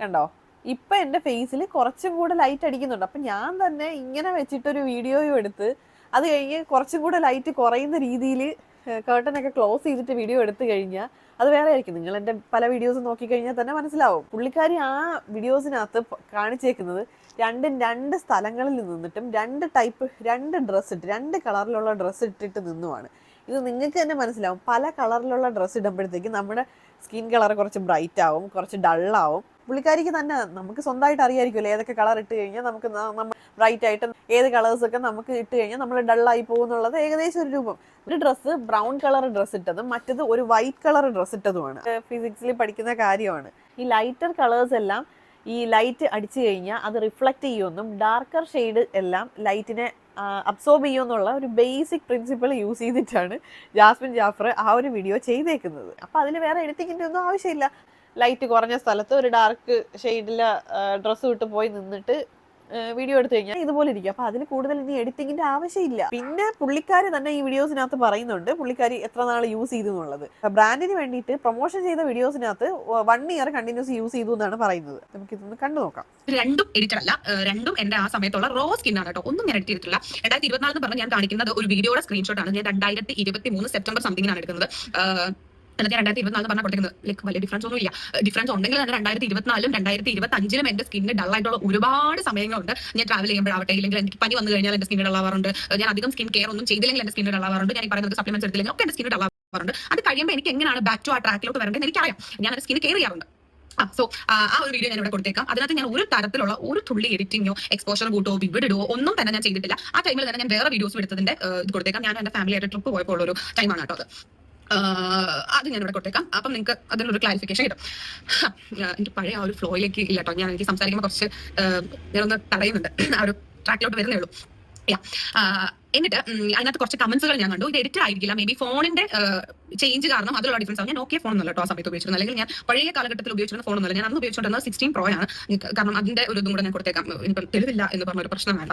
കണ്ടോ? ഇപ്പൊ എന്റെ ഫേസിൽ കുറച്ചും കൂടെ ലൈറ്റ് അടിക്കുന്നുണ്ട്. അപ്പൊ ഞാൻ തന്നെ ഇങ്ങനെ വെച്ചിട്ടൊരു വീഡിയോയും എടുത്ത് അത് കഴിഞ്ഞ് കുറച്ചും കൂടെ ലൈറ്റ് കുറയുന്ന രീതിയിൽ കേർട്ടനൊക്കെ ക്ലോസ് ചെയ്തിട്ട് വീഡിയോ എടുത്തു കഴിഞ്ഞാൽ അത് വേറെ ആയിരിക്കും. നിങ്ങൾ എന്റെ പല വീഡിയോസ് നോക്കിക്കഴിഞ്ഞാൽ തന്നെ മനസ്സിലാവും. പുള്ളിക്കാരി ആ വീഡിയോസിനകത്ത് കാണിച്ചേക്കുന്നത് രണ്ടും രണ്ട് സ്ഥലങ്ങളിൽ നിന്നിട്ടും രണ്ട് ടൈപ്പ് രണ്ട് ഡ്രസ്സ് ഇട്ട് രണ്ട് കളറിലുള്ള ഡ്രസ്സ് ഇട്ടിട്ട് നിന്നുമാണ്. ഇത് നിങ്ങൾക്ക് തന്നെ മനസ്സിലാവും. പല കളറിലുള്ള ഡ്രസ്സ് ഇടുമ്പോഴത്തേക്കും നമ്മുടെ സ്കിൻ കളർ കുറച്ച് ബ്രൈറ്റ് ആവും കുറച്ച് ഡള്ളാവും പുള്ളിക്കാരിക്ക് തന്നെ നമുക്ക് സ്വന്തമായിട്ട് അറിയായിരിക്കുമല്ലോ ഏതൊക്കെ കളർ ഇട്ട് കഴിഞ്ഞാൽ നമുക്ക് നമ്മൾ ബ്രൈറ്റ് ആയിട്ട് ഏത് കളേഴ്സൊക്കെ നമുക്ക് ഇട്ട് കഴിഞ്ഞാൽ നമ്മൾ ഡള്ളായി പോകുന്നുള്ളത് ഏകദേശം ഒരു രൂപം. ഒരു ഡ്രസ്സ് ബ്രൗൺ കളർ ഡ്രസ്സ് ഇട്ടതും മറ്റത് ഒരു വൈറ്റ് കളർ ഡ്രസ്സ് ഇട്ടതുമാണ്. ഫിസിക്സിൽ പഠിക്കുന്ന കാര്യമാണ്. ഈ ലൈറ്റർ കളേഴ്സ് എല്ലാം ഈ ലൈറ്റ് അടിച്ചു കഴിഞ്ഞാൽ അത് റിഫ്ലക്റ്റ് ചെയ്യുമെന്നും ഡാർക്കർ ഷെയ്ഡ് എല്ലാം ലൈറ്റിനെ അബ്സോർബ് ചെയ്യുമെന്നുള്ള ഒരു ബേസിക് പ്രിൻസിപ്പിൾ യൂസ് ചെയ്തിട്ടാണ് ജാസ്മിൻ ജാഫർ ആ ഒരു വീഡിയോ ചെയ്തേക്കുന്നത്. അപ്പോൾ അതിൽ വേറെ എഡിറ്റിങ്ങിന്റെ ഒന്നും ആവശ്യമില്ല. ലൈറ്റ് കുറഞ്ഞ സ്ഥലത്ത് ഒരു ഡാർക്ക് ഷെയ്ഡിലെ ഡ്രസ്സ് വിട്ട് പോയി നിന്നിട്ട് വീഡിയോ എടുത്തു കഴിഞ്ഞാൽ ഇതുപോലെ ഇരിക്കും. അപ്പൊ അതിന് കൂടുതൽ ഇനി എഡിറ്റിങ്ങിന്റെ ആവശ്യമില്ല. പിന്നെ പുള്ളിക്കാർ തന്നെ ഈ വീഡിയോസിനകത്ത് പറയുന്നുണ്ട് പുള്ളിക്കാരി എത്ര നാൾ യൂസ് ചെയ്തു എന്നുള്ളത്. ബ്രാൻഡിന് വേണ്ടിയിട്ട് പ്രൊമോഷൻ ചെയ്ത വീഡിയോസിനകത്ത് വൺ ഇയർ കണ്ടിന്യൂസ് യൂസ് ചെയ്തു എന്നാണ് പറയുന്നത്. നമുക്ക് ഇതൊന്ന് കണ്ടു നോക്കാം. രണ്ടും എഡിറ്റർ അല്ല രണ്ടും എന്റെ ആ സമയത്തുള്ള റോ സ്കിൻ ആണ് കേട്ടോ. ഒന്നും ഞാൻ എഡിറ്റ് ചെയ്തിട്ടില്ല. രണ്ടായിരത്തി ഇരുപത്തിനാല് എന്ന് പറഞ്ഞാൽ ഞാൻ കാണിക്കുന്നത് ഒരു വീഡിയോയുടെ സ്ക്രീൻഷോട്ടാണ് ഞാൻ രണ്ടായിരത്തി ഇരുപത്തി മൂന്ന് സെപ്റ്റംബർ സംതിങ്ങിനാണ് എടുക്കുന്നത്. എന്നിട്ട് രണ്ടായിരത്തി ഇരുപത്തിനാല് പറഞ്ഞാൽ കൊടുക്കുന്നത് ലൈക്ക് വലിയ ഡിഫറൻസ് ഒന്നും ഇല്ല ഡിഫറൻസ് ഉണ്ടെങ്കിൽ തന്നെ രണ്ടായിരത്തി ഇരുപത്തിനാലും രണ്ടായിരത്തി ഇരുപത്തി അഞ്ചിലും എന്റെ സ്കിന്നിന് ഡൾ ആയിട്ടുള്ള ഒരുപാട് സമയങ്ങളുണ്ട്. ഞാൻ ട്രാവൽ ചെയ്യുമ്പോഴാവട്ടെ ഇല്ലെങ്കിൽ എനിക്ക് പനി വന്നു കഴിഞ്ഞാൽ എന്റെ സ്കിന്നിന് ഡള്ളാവാറുണ്ട് ഞാൻ അധികം സ്കിൻ കെയർ ഒന്നും ചെയ്തില്ലെങ്കിൽ എന്റെ സ്കിന്നിന് ഡള്ളാവാറുണ്ട് ഞാൻ പറയുന്നത് സപ്ലിമെന്റ്സ് എടുത്തില്ലെങ്കിൽ ഒക്കെ എന്റെ സ്കിന്നിന് ഡള്ളാവാറുണ്ട് അത് കഴിയുമ്പോൾ എനിക്ക് എങ്ങനെയാണ് ബാക്ക് ടു ആ ട്രാക്കിലോട്ട് വരേണ്ടത് എനിക്കറിയാം. ഞാൻ എന്റെ സ്കിൻ കെയർ ചെയ്യാറുണ്ട്. സോ ആ ഒരു വീഡിയോ ഞാൻ ഇവിടെ കൊടുത്തേക്കാം. അതിനകത്ത് ഞാൻ ഒരു തരത്തിലുള്ള ഒരു തുള്ളി എഡിറ്റിങ്ങോ എക്സ്പോഷർ കൂട്ടോ വിവിടോ ഒന്നും തന്നെ ഞാൻ ചെയ്തിട്ടില്ല. ആ ടൈമിൽ തന്നെ ഞാൻ വേറെ വീഡിയോസ് എടുത്തതിന്റെ ഇത് കൊടുത്തേക്കാം. ഞാൻ എന്റെ ഫാമിലി ആയിട്ട് ട്രിപ്പ് പോയപ്പോൾ ഒരു ടൈമാണ് കേട്ടോ അത് ഞാൻ ഇവിടെ കൊടുത്തേക്കാം അപ്പം നിങ്ങൾക്ക് അതിനൊരു ക്ലാരിഫിക്കേഷൻ കിട്ടും. എനിക്ക് പഴയ ആ ഒരു ഫ്ലോയിലേക്ക് ഇല്ല കേട്ടോ ഞാൻ എനിക്ക് സംസാരിക്കുമ്പോൾ കുറച്ച് ഞാനൊന്ന് തടയുന്നുണ്ട്. ആ ഒരു ട്രാക്കിലോട്ട് വരുന്നേ ഉള്ളൂ. എന്നിട്ട് അതിനകത്ത് കുറച്ച് കമന്റ്സുകൾ ഞാൻ കണ്ടു. ഇത് എഡിറ്റ് ആയിരിക്കില്ല. മേ ബി ഫോണിന്റെ ചേഞ്ച് കാരണം അതിലുള്ള ഡിഫറൻസ് ആവും ഞാൻ ഓക്കെ ഫോൺ ഒന്നല്ല കേട്ടോ ആ സമയത്ത് ഉപയോഗിച്ചിരുന്നത്. അല്ലെങ്കിൽ ഞാൻ പഴയ കാലഘട്ടത്തിൽ ഉപയോഗിച്ചിരുന്ന ഫോൺ ഒന്നുമല്ല. ഞാൻ അന്ന് ഉപയോഗിച്ചുകൊണ്ടിരുന്നത് സിക്സ്റ്റീൻ പ്രോ ആണ്. കാരണം അതിന്റെ ഒരു ഇതും കൂടെ ഞാൻ കൊടുത്തേക്കാം. ഇപ്പം തെളിവില്ല എന്ന് പറഞ്ഞ ഒരു പ്രശ്നം വേണ്ട.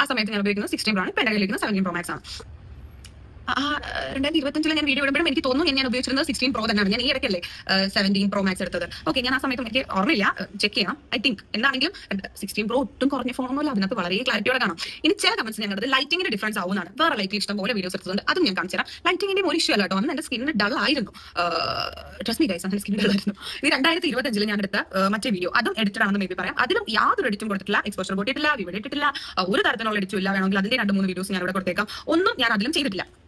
ആ സമയത്ത് ഞാൻ ഉപയോഗിക്കുന്നത് സിക്സ്റ്റീൻ പ്രോ ആണ്. ഇപ്പം എന്റെ കയ്യിലിരിക്കുന്നത് സെവന്റീൻ പ്രോ മാക്സ് ആണ്. രണ്ടായിരത്തി ഇരുപത്തഞ്ചിൽ ഞാൻ വീഡിയോ ഇടുമ്പോഴും എനിക്ക് തോന്നുന്നു ഞാൻ- ഉപയോഗിച്ചിരുന്നത് സിക്സ്റ്റീൻ പ്രോ തന്നെയാണ്. ഞാൻ ഈ ഇടയ്ക്കല്ലേ സെവന്റീൻ പ്രോ മാക്സ് എടുത്തത്. ഓക്കെ ഞാൻ ആ സമയത്ത് എനിക്ക് ഓർമ്മയില്ല. ചെക്ക് ചെയ്യാം ഐ തിങ്ക് എന്താണെങ്കിലും സിക്സ്റ്റീൻ പ്രോ ഒട്ടും കുറഞ്ഞ ഫോണൊന്നുമല്ല അതിനകത്ത് വളരെ ക്ലാരിറ്റിയോടെ കാണാം. ഇനി ചില ഞാൻ കണ്ടത് ലൈറ്റിംഗിന്റെ ഡിഫറൻസ് ആവുന്നതാണ് വേറെ ലൈറ്റിൽ ഇഷ്ടം പോലെ വീഡിയോസ് എടുത്തുണ്ട് അതും ഞാൻ കാണിച്ചു തരാം. ലൈറ്റിംഗിന്റെ ഒരു ഇഷ്യൂ അല്ല കേട്ടോ. അന്ന് എന്റെ സ്കിന്നിന് ഡൾ ആയിരുന്നു. ട്രസ്റ്റ് മീ ഗൈസ് അന്ന് സ്കിന്നിന് ഡൾ ആയിരുന്നു. ഇത് രണ്ടായിരത്തി ഇരുപത്തഞ്ചിൽ ഞാൻ എടുത്ത മറ്റേ വീഡിയോ അതും എഡിറ്റഡ് ആണെന്ന് മേ ബി പറയാം. അതിലും യാതൊരു എഡിറ്റും കൊടുത്തിട്ടില്ല. എക്സ്പോഷർ കൂട്ടിയിട്ടില്ല വീഡിയോ ഇട്ടിട്ടില്ല ഒരു തരത്തിലുള്ള എഡിറ്റും ഇല്ല. വേണമെങ്കിൽ അതിന്റെ രണ്ട് മൂന്ന് വീഡിയോസ് ഞാൻ ഇവിടെ കൊടുത്തേക്കാം. ഒന്നും ഞാൻ അതിലും ചെയ്തിട്ടില്ല.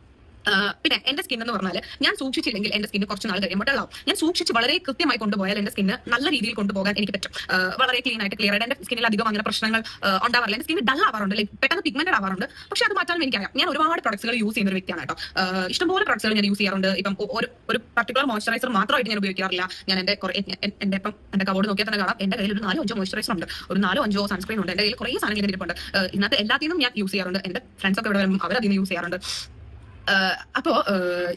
പിന്നെ എന്റെ സ്കിൻ എന്ന് പറഞ്ഞാൽ ഞാൻ സൂക്ഷിച്ചില്ലെങ്കിൽ എന്റെ സ്കിന്ന് കുറച്ച് നാൾ കഴിയുമ്പോൾ ഡള്ളാവും ഞാൻ സൂക്ഷിച്ച് വളരെ കൃത്യമായി കൊണ്ടുപോയാൽ എന്റെ സ്കിന്ന് നല്ല രീതിയിൽ കൊണ്ടുപോകാൻ എനിക്ക് പറ്റും. വളരെ ക്ലീൻ ആയിട്ട് ക്ലിയർ ആയിട്ട് എന്റെ സ്കിന്നിൽ അധികം അങ്ങനെ പ്രശ്നങ്ങൾ ഉണ്ടാവാറില്ല. എന്റെ സ്കിന്ന് ഡൾ ആവാറുണ്ട് ലൈക്ക് പെട്ടെന്ന് പിഗ്മെന്റഡ് ആവാറുണ്ട്. പക്ഷെ അത് മാറ്റാൻ എനിക്കറിയാം. ഞാൻ ഒരുപാട് പ്രൊഡക്ട്സുകൾ യൂസ് ചെയ്യുന്ന ഒരു വ്യക്തിയാണ് കേട്ടോ. ഇഷ്ടംപോലെ പ്രൊഡക്ട്സുകൾ ഞാൻ യൂസ് ചെയ്യാറുണ്ട്. ഇപ്പം ഒരു ഒരു പർട്ടിക്കുലർ മോയ്സ്ചറൈസർ മാത്രമായിട്ട് ഞാൻ ഉപയോഗിക്കാറില്ല. ഞാൻ എന്റെ എന്റെ ഇപ്പം എന്റെ കബോർഡ് നോക്കിയാൽ തന്നെ കാണാം. എന്റെ കയ്യിൽ ഒരു നാലോ അഞ്ചോ മോയ്സ്ചറൈസർ ഉണ്ട്. ഒരു നാലോ അഞ്ചോ സൺസ്ക്രീൻ ഉണ്ട്. എന്റെ കയ്യിൽ കുറേ സാധനങ്ങൾ ഇരിപ്പുണ്ട് ഇന്നത്തെ എല്ലാത്തിനും ഞാൻ യൂസ് ചെയ്യാറുണ്ട്. എന്റെ ഫ്രണ്ട്സ് ഒക്കെ ഇവിടെ വരുമ്പോൾ അവർ അതിന് യൂസ് ചെയ്യാറുണ്ട്. അപ്പോ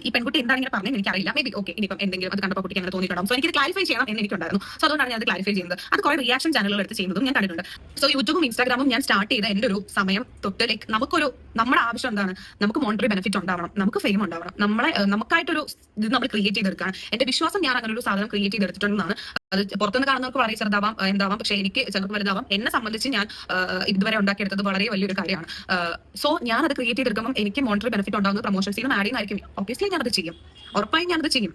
ഈ പെൺകുട്ടി എന്താണ് ഇങ്ങനെ പറഞ്ഞത് എനിക്കറിയില്ല. മേ ബി ഓക്കെ ഇനിയിപ്പം എന്തെങ്കിലും അത് കണ്ടപ്പോൾ കുട്ടിക്ക് അങ്ങനെ തോന്നിയിട്ടുണ്ടാവും. സോ എനിക്ക് ക്ലാരിഫൈ ചെയ്യണം എന്ന് എനിക്കുണ്ടായിരുന്നു. സോ അതുകൊണ്ടാണ് ഞാൻ അത് ക്ലാരിഫൈ ചെയ്യുന്നത്. അത് കുറെ റിയാക്ഷൻ ചാനലുകൾ എടുത്ത് ചെയ്യുന്നതും ഞാൻ കണ്ടിട്ടുണ്ട്. സോ യൂട്യൂബും ഇൻസ്റ്റാഗ്രാമും ഞാൻ സ്റ്റാർട്ട് ചെയ്ത എന്റെ ഒരു സമയം തൊട്ട് ലൈക്ക് നമുക്കൊരു നമ്മുടെ ആവശ്യം എന്താണ്? നമുക്ക് മോണിറ്ററി ബെനിഫിറ്റ് ഉണ്ടാവണം. നമുക്ക് ഫെയിം ഉണ്ടാവണം. നമ്മളെ നമുക്കായിട്ടൊരു ഇത് നമ്മൾ ക്രിയേറ്റ് ചെയ്തെടുക്കുകയാണ്. എന്റെ വിശ്വാസം ഞാൻ അങ്ങനെ ഒരു സാധനം ക്രിയേറ്റ് ചെയ്തെടുത്തിട്ടുണ്ടെന്നാണ് അത് പുറത്തുനിന്ന് കാണുന്നവർക്ക് വളരെ ചെറുതാവാം എന്താവാം പക്ഷെ എനിക്ക് ചിലർക്ക് വലുതാവാം. എന്നെ സംബന്ധിച്ച് ഞാൻ ഇതുവരെ ഉണ്ടാക്കിയെടുത്തത് വളരെ വലിയൊരു കാര്യമാണ്. സോ ഞാൻ അത് ക്രിയേറ്റ് ചെയ്തെടുക്കുമ്പോൾ എനിക്ക് മോണിറ്ററി ബെനിഫിറ്റ് ഉണ്ടാകുന്ന പ്രൊമോഷൻസിനും ആഡ് ചെയ്യുന്നതായിരിക്കും. ഒബ്വിയസ്ലി അത് ചെയ്യും. ഉറപ്പായും ഞാനത് ചെയ്യും.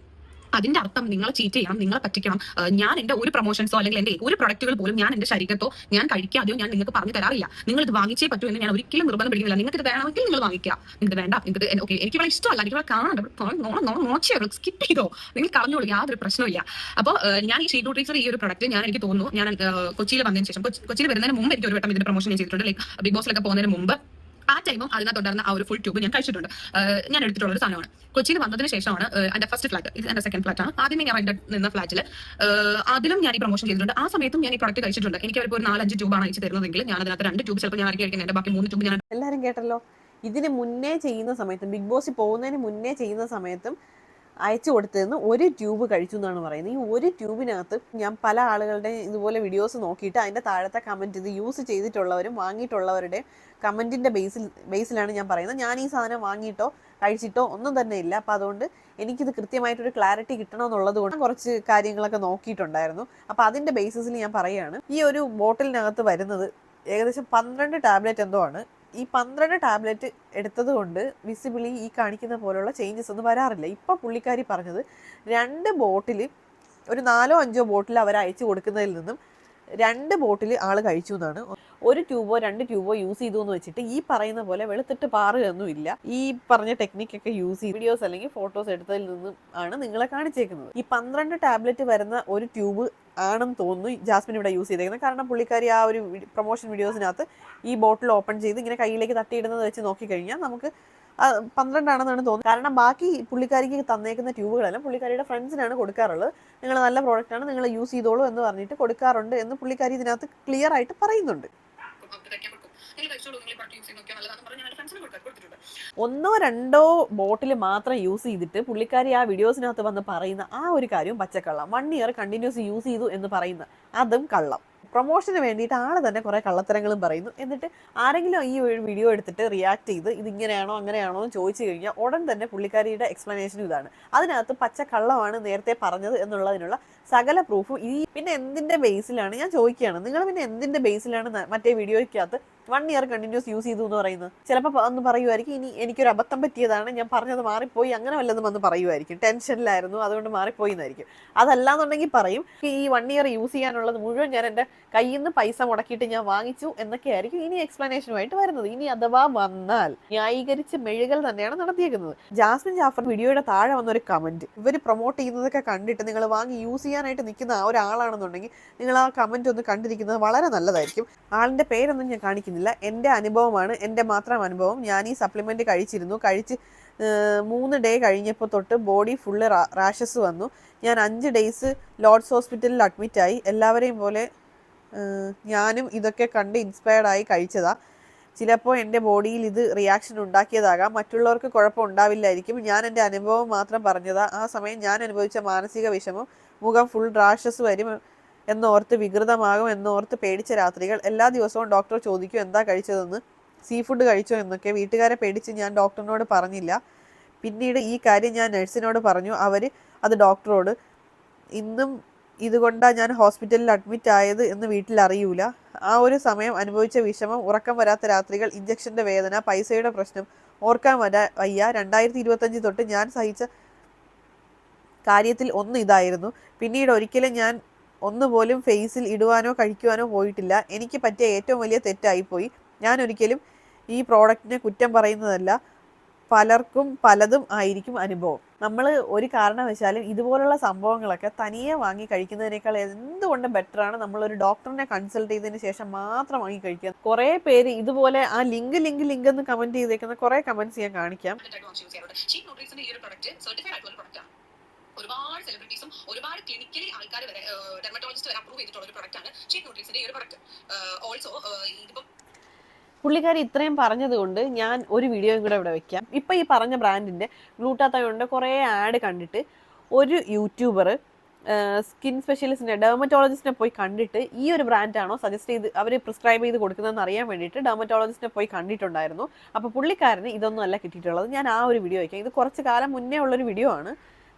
അതിന്റെ അർത്ഥം നിങ്ങളെ ചീറ്റ് ചെയ്യണം നിങ്ങളെ പറ്റിക്കണം. ഞാൻ എന്റെ ഒരു പ്രൊമോഷൻസോ അല്ലെങ്കിൽ എന്റെ ഒരു പ്രൊഡക്റ്റുകൾ പോലും ഞാൻ എന്റെ ശരീരത്തോ ഞാൻ കഴിക്കാതെയോ ഞാൻ നിങ്ങൾക്ക് പറഞ്ഞു തരാറില്ല. നിങ്ങൾ ഇത് വാങ്ങിച്ചേ പറ്റൂ എന്ന് ഞാൻ ഒരിക്കലും നിർബന്ധം പിടിക്കുന്നില്ല. നിങ്ങൾക്ക് ഇത് വേണമെങ്കിൽ നിങ്ങൾ വാങ്ങിക്കുക. നിങ്ങൾക്ക് വേണ്ട. നിങ്ങൾക്ക് ഓക്കെ എനിക്ക് ഇവിടെ ഇഷ്ടമല്ല. എനിക്ക് ഇവിടെ കാണാണ്ട്. നോച്ചിയോ സ്കിപ്പ് ചെയ്തോ? നിങ്ങൾ കളഞ്ഞോളൂ. യാതൊരു പ്രശ്നമില്ല അപ്പോൾ ഞാൻ ഈ ഷീറ്റ് ടീച്ചർ ഈ ഒരു പ്രൊഡക്റ്റ് ഞാൻ എനിക്ക് തോന്നുന്നു. ഞാൻ കൊച്ചിയിൽ വന്നതിന് ശേഷം കൊച്ചിയിൽ വരുന്നതിന് മുമ്പ് എനിക്ക് ഒരു വട്ടം ഇതിന്റെ പ്രൊമോഷൻ ഞാൻ ചെയ്തിട്ടുണ്ട്. ലൈക്ക് ബിഗ് ബോസിലൊക്കെ പോകുന്നതിന് മുമ്പ്. ആ ടൈമും അതിനകത്തുണ്ടായിരുന്ന ആ ഒരു ഫുൾ ട്യൂബ് ഞാൻ കഴിച്ചിട്ടുണ്ട്. ഞാൻ എടുത്തിട്ടുള്ള ഒരു സാധനമാണ്. കൊച്ചിയിൽ വന്നതിന് ശേഷമാണ് എന്റെ ഫസ്റ്റ് ഫ്ലാറ്റ് ഇത് എന്റെ സെക്കൻഡ് ഫ്ലാറ്റ് ആണ്. ആദ്യമേ ഞാൻ എന്റെ നിന്ന ഫ്ലാറ്റിൽ അതിലും ഞാൻ ഈ പ്രൊമോഷൻ ചെയ്തിട്ടുണ്ട്. ആ സമയത്തും ഞാൻ ഈ പ്രൊഡക്റ്റ് കഴിച്ചിട്ടുണ്ട്. എനിക്ക് അവർക്ക് ഒരു നാലഞ്ച് ട്യൂബാണ് അയച്ചു തരുന്നതെങ്കിൽ ഞാൻ അതിനകത്ത് രണ്ട് ട്യൂബ് ചിലപ്പോൾ ഞാൻ ആയിരിക്കും എന്റെ ബാക്കി മൂന്ന് ട്യൂബ് ഞാൻ എല്ലാവരും കേട്ടല്ലോ? ഇതിന് മുന്നേ ചെയ്യുന്ന സമയത്തും ബിഗ് ബോസിൽ പോകുന്നതിന് മുന്നേ ചെയ്യുന്ന സമയത്തും അയച്ചു കൊടുത്തതെന്ന് ഒരു ട്യൂബ് കഴിച്ചു എന്നാണ് പറയുന്നത്. ഈ ഒരു ട്യൂബിനകത്ത് ഞാൻ പല ആളുകളുടെ ഇതുപോലെ വീഡിയോസ് നോക്കിയിട്ട് അതിന്റെ താഴത്തെ കമന്റ് ഇത് യൂസ് ചെയ്തിട്ടുള്ളവരും വാങ്ങിയിട്ടുള്ളവരുടെ കമന്റിന്റെ ബേസിൽ ബേസിലാണ് ഞാൻ പറയുന്നത്. ഞാൻ ഈ സാധനം വാങ്ങിയിട്ടോ കഴിച്ചിട്ടോ ഒന്നും തന്നെ ഇല്ല. അപ്പോൾ അതുകൊണ്ട് എനിക്കിത് കൃത്യമായിട്ടൊരു ക്ലാരിറ്റി കിട്ടണമെന്നുള്ളത് കൊണ്ട് കുറച്ച് കാര്യങ്ങളൊക്കെ നോക്കിയിട്ടുണ്ടായിരുന്നു. അപ്പോൾ അതിന്റെ ബേസിസിൽ ഞാൻ പറയുകയാണ്. ഈ ഒരു ബോട്ടിലിനകത്ത് വരുന്നത് ഏകദേശം പന്ത്രണ്ട് ടാബ്ലറ്റ് എന്തോ ആണ്. ഈ പന്ത്രണ്ട് ടാബ്ലറ്റ് എടുത്തത് കൊണ്ട് വിസിബിളി ഈ കാണിക്കുന്ന പോലെയുള്ള ചേഞ്ചസ് ഒന്നും വരാറില്ല. ഇപ്പം പുള്ളിക്കാരി പറഞ്ഞത് രണ്ട് ബോട്ടിൽ ഒരു നാലോ അഞ്ചോ ബോട്ടിൽ അവർ അയച്ചു കൊടുക്കുന്നതിൽ നിന്നും രണ്ട് ബോട്ടിൽ ആൾ കഴിച്ചു എന്നാണ്. ഒരു ട്യൂബോ രണ്ട് ട്യൂബോ യൂസ് ചെയ്തു എന്ന് വെച്ചിട്ട് ഈ പറയുന്ന പോലെ വെളുത്തിട്ട് പാറുകയൊന്നും ഇല്ല. ഈ പറഞ്ഞ ടെക്നിക്കൊക്കെ യൂസ് ചെയ്ത് വീഡിയോസ് അല്ലെങ്കിൽ ഫോട്ടോസ് എടുത്തതിൽ നിന്നും ആണ് നിങ്ങളെ കാണിച്ചേക്കുന്നത്. ഈ പന്ത്രണ്ട് ടാബ്ലറ്റ് വരുന്ന ഒരു ട്യൂബ് ആണെന്ന് തോന്നുന്നു ജാസ്മിൻ ഇവിടെ യൂസ് ചെയ്തേക്കുന്നത്. കാരണം പുള്ളിക്കാരി ആ ഒരു പ്രൊമോഷൻ വീഡിയോസിനകത്ത് ഈ ബോട്ടിൽ ഓപ്പൺ ചെയ്ത് ഇങ്ങനെ കയ്യിലേക്ക് തട്ടിയിടുന്നത് വെച്ച് നോക്കിക്കഴിഞ്ഞാൽ നമുക്ക് പന്ത്രണ്ടാണെന്നാണ് തോന്നുന്നത്. കാരണം ബാക്കി പുള്ളിക്കാരിക്ക് തന്നേക്കുന്ന ട്യൂബുകളെല്ലാം പുള്ളിക്കാരിയുടെ ഫ്രണ്ട്സിനാണ് കൊടുക്കാറുള്ളത്. നിങ്ങൾ നല്ല പ്രോഡക്റ്റാണ് നിങ്ങൾ യൂസ് ചെയ്തോളൂ എന്ന് പറഞ്ഞിട്ട് കൊടുക്കാറുണ്ട് എന്ന് പുള്ളിക്കാരി ഇതിനകത്ത് ക്ലിയർ ആയിട്ട് പറയുന്നുണ്ട്. നിങ്ങൾ നിങ്ങൾ ഒന്നോ രണ്ടോ ബോട്ടിൽ മാത്രം യൂസ് ചെയ്തിട്ട് പുള്ളിക്കാരി ആ വീഡിയോസിനകത്ത് വന്ന് പറയുന്ന ആ ഒരു കാര്യം പച്ചക്കള്ളം. വൺ ഇയർ കണ്ടിന്യൂസ് യൂസ് ചെയ്തു എന്ന് പറയുന്ന അതും കള്ളം. പ്രൊമോഷന് വേണ്ടിയിട്ട് ആൾ തന്നെ കുറേ കള്ളത്തരങ്ങളും പറയുന്നു. എന്നിട്ട് ആരെങ്കിലും ഈ ഒരു വീഡിയോ എടുത്തിട്ട് റിയാക്ട് ചെയ്ത് ഇത് ഇങ്ങനെയാണോ അങ്ങനെയാണോ എന്ന് ചോദിച്ചു കഴിഞ്ഞാൽ ഉടൻ തന്നെ പുള്ളിക്കാരിയുടെ എക്സ്പ്ലനേഷനും ഇതാണ്. അതിനകത്ത് പച്ച കള്ളമാണ് നേരത്തെ പറഞ്ഞത് എന്നുള്ളതിനുള്ള സകല പ്രൂഫും ഈ പിന്നെ എന്തിന്റെ ബേസിലാണ് ഞാൻ ചോദിക്കുകയാണ്. നിങ്ങൾ പിന്നെ എന്തിന്റെ ബേസിലാണ് മറ്റേ വീഡിയോയ്ക്കകത്ത് വൺ ഇയർ കണ്ടിന്യൂസ് യൂസ് ചെയ്തു എന്ന് പറയുന്നത്. ചിലപ്പോൾ ഒന്ന് പറയുമായിരിക്കും ഇനി എനിക്കൊരു അബദ്ധം പറ്റിയതാണ് ഞാൻ പറഞ്ഞത് മാറിപ്പോയി അങ്ങനെ വല്ലതും വന്ന് പറയുമായിരിക്കും. ടെൻഷനിലായിരുന്നു അതുകൊണ്ട് മാറിപ്പോയി എന്നായിരിക്കും. അതല്ലാന്നുണ്ടെങ്കിൽ പറയും ഈ വൺ ഇയർ യൂസ് ചെയ്യാനുള്ളത് മുഴുവൻ ഞാൻ എന്റെ കയ്യിൽ നിന്ന് പൈസ മുടക്കിയിട്ട് ഞാൻ വാങ്ങിച്ചു എന്നൊക്കെ ആയിരിക്കും ഇനി എക്സ്പ്ലനേഷനുമായിട്ട് വരുന്നത്. ഇനി അഥവാ വന്നാൽ ന്യായീകരിച്ച് മെഴുകൽ തന്നെയാണ് നടത്തിയേക്കുന്നത്. ജാസ്മിൻ ജാഫർ വീഡിയോയുടെ താഴെ വന്ന ഒരു കമന്റ് ഇവർ പ്രൊമോട്ട് ചെയ്യുന്നതൊക്കെ കണ്ടിട്ട് നിങ്ങൾ വാങ്ങി യൂസ് ചെയ്യാനായിട്ട് നിൽക്കുന്ന ഒരാളാണെന്നുണ്ടെങ്കിൽ നിങ്ങൾ ആ കമന്റ് ഒന്ന് കണ്ടിരിക്കുന്നത് വളരെ നല്ലതായിരിക്കും. ആളിന്റെ പേരൊന്നും ഞാൻ കാണിക്കുന്നില്ല. എന്റെ അനുഭവമാണ് എന്റെ മാത്രം അനുഭവം. ഞാൻ ഈ സപ്ലിമെന്റ് കഴിച്ചിരുന്നു. കഴിച്ച് മൂന്ന് ഡേ കഴിഞ്ഞപ്പോൾ തൊട്ട് ബോഡി ഫുള്ള് റാഷസ് വന്നു. ഞാൻ അഞ്ച് ഡേയ്സ് ലോർഡ്സ് ഹോസ്പിറ്റലിൽ അഡ്മിറ്റായി എല്ലാവരെയും പോലെ ഞാനും ഇതൊക്കെ കണ്ട് ഇൻസ്പയർഡ് ആയി കഴിച്ചതാ. ചിലപ്പോൾ എന്റെ ബോഡിയിൽ ഇത് റിയാക്ഷൻ ഉണ്ടാക്കിയതാകാം. മറ്റുള്ളവർക്ക് കുഴപ്പം ഉണ്ടാവില്ലായിരിക്കും. ഞാൻ എന്റെ അനുഭവം മാത്രം പറഞ്ഞതാണ് ആ സമയം ഞാൻ അനുഭവിച്ച മാനസിക വിഷമം മുഖം ഫുൾ റാഷസ് വരും. എന്നോർത്ത് വികൃതമാകും എന്നോർത്ത് പേടിച്ച രാത്രികൾ. എല്ലാ ദിവസവും ഡോക്ടർ ചോദിക്കും എന്താ കഴിച്ചതെന്ന്? സീ ഫുഡ് കഴിച്ചോ? എന്നൊക്കെ വീട്ടുകാരെ പേടിച്ച് ഞാൻ ഡോക്ടറിനോട് പറഞ്ഞില്ല. പിന്നീട് ഈ കാര്യം ഞാൻ നഴ്സിനോട് പറഞ്ഞു. അവർ അത് ഡോക്ടറോട് ഇന്നും ഇതുകൊണ്ടാണ് ഞാൻ ഹോസ്പിറ്റലിൽ അഡ്മിറ്റ് ആയത് എന്ന് വീട്ടിൽ അറിയൂല. ആ ഒരു സമയം അനുഭവിച്ച വിഷമം ഉറക്കം വരാത്ത രാത്രികൾ ഇഞ്ചക്ഷന്റെ വേദന പൈസയുടെ പ്രശ്നം ഓർക്കാൻ വരാ വയ്യ. രണ്ടായിരത്തി ഇരുപത്തഞ്ച് തൊട്ട് ഞാൻ സഹിച്ച കാര്യത്തിൽ ഒന്ന് ഇതായിരുന്നു. പിന്നീട് ഒരിക്കലും ഞാൻ ഒന്നുപോലും ഫേസിൽ ഇടുവാനോ കഴിക്കുവാനോ പോയിട്ടില്ല. എനിക്ക് പറ്റിയ ഏറ്റവും വലിയ തെറ്റായിപ്പോയി. ഞാൻ ഒരിക്കലും ഈ പ്രോഡക്റ്റിനെ കുറ്റം പറയുന്നതല്ല. പലർക്കും പലതും ആയിരിക്കും അനുഭവം. നമ്മൾ ഒരു കാരണവശാലും ഇതുപോലുള്ള സംഭവങ്ങളൊക്കെ തനിയെ വാങ്ങി കഴിക്കുന്നതിനേക്കാൾ എന്തുകൊണ്ടും ബെറ്ററാണ് നമ്മളൊരു ഡോക്ടറിനെ കൺസൾട്ട് ചെയ്തതിന് ശേഷം മാത്രം വാങ്ങി കഴിക്കുക. കുറേ പേര് ഇതുപോലെ ആ ലിങ്ക് ലിങ്ക് ലിങ്ക് എന്ന് കമന്റ് ചെയ്തേക്കുന്ന കുറേ കമന്റ്സ് ഞാൻ കാണിക്കാം. ഒരുപാട് സെലിബ്രിറ്റീസും ഒരുപാട് ക്ലിനിക്കലി ആൾക്കാർ വരെ ഡെർമറ്റോളജിസ്റ്റ് വരെ അപ്രൂവ് ചെയ്തിട്ടുള്ള ഒരു പ്രൊഡക്റ്റ് ആണ് ഷീറ്റ് ന്യൂട്രീസിന്റെ ഈ ഒരു പ്രൊഡക്റ്റ് ഓൾസോ ഇതിപ്പം പുള്ളിക്കാരി ഇത്രയും പറഞ്ഞതുകൊണ്ട് ഞാൻ ഒരു വീഡിയോയും കൂടെ ഇവിടെ വെക്കാം. ഇപ്പം ഈ പറഞ്ഞ ബ്രാൻഡിന്റെ ഗ്ലൂട്ടാത്തയോണ്ട് കുറേ ആഡ് കണ്ടിട്ട് ഒരു യൂട്യൂബർ സ്കിൻ സ്പെഷ്യലിസ്റ്റിനെ ഡെർമറ്റോളജിസ്റ്റിനെ പോയി കണ്ടിട്ട് ഈ ഒരു ബ്രാൻഡാണോ സജസ്റ്റ് ചെയ്ത് അവർ പ്രിസ്ക്രൈബ് ചെയ്ത് കൊടുക്കുന്നതെന്ന് അറിയാൻ വേണ്ടിയിട്ട് ഡെർമറ്റോളജിസ്റ്റിനെ പോയി കണ്ടിട്ടുണ്ടായിരുന്നു. അപ്പോൾ പുള്ളിക്കാരന് ഇതൊന്നും അല്ല കിട്ടിയിട്ടുള്ളത്. ഞാൻ ആ ഒരു വീഡിയോ വയ്ക്കാം ഇത് കുറച്ച് കാലം മുന്നേ ഉള്ളൊരു വീഡിയോ ആണ്.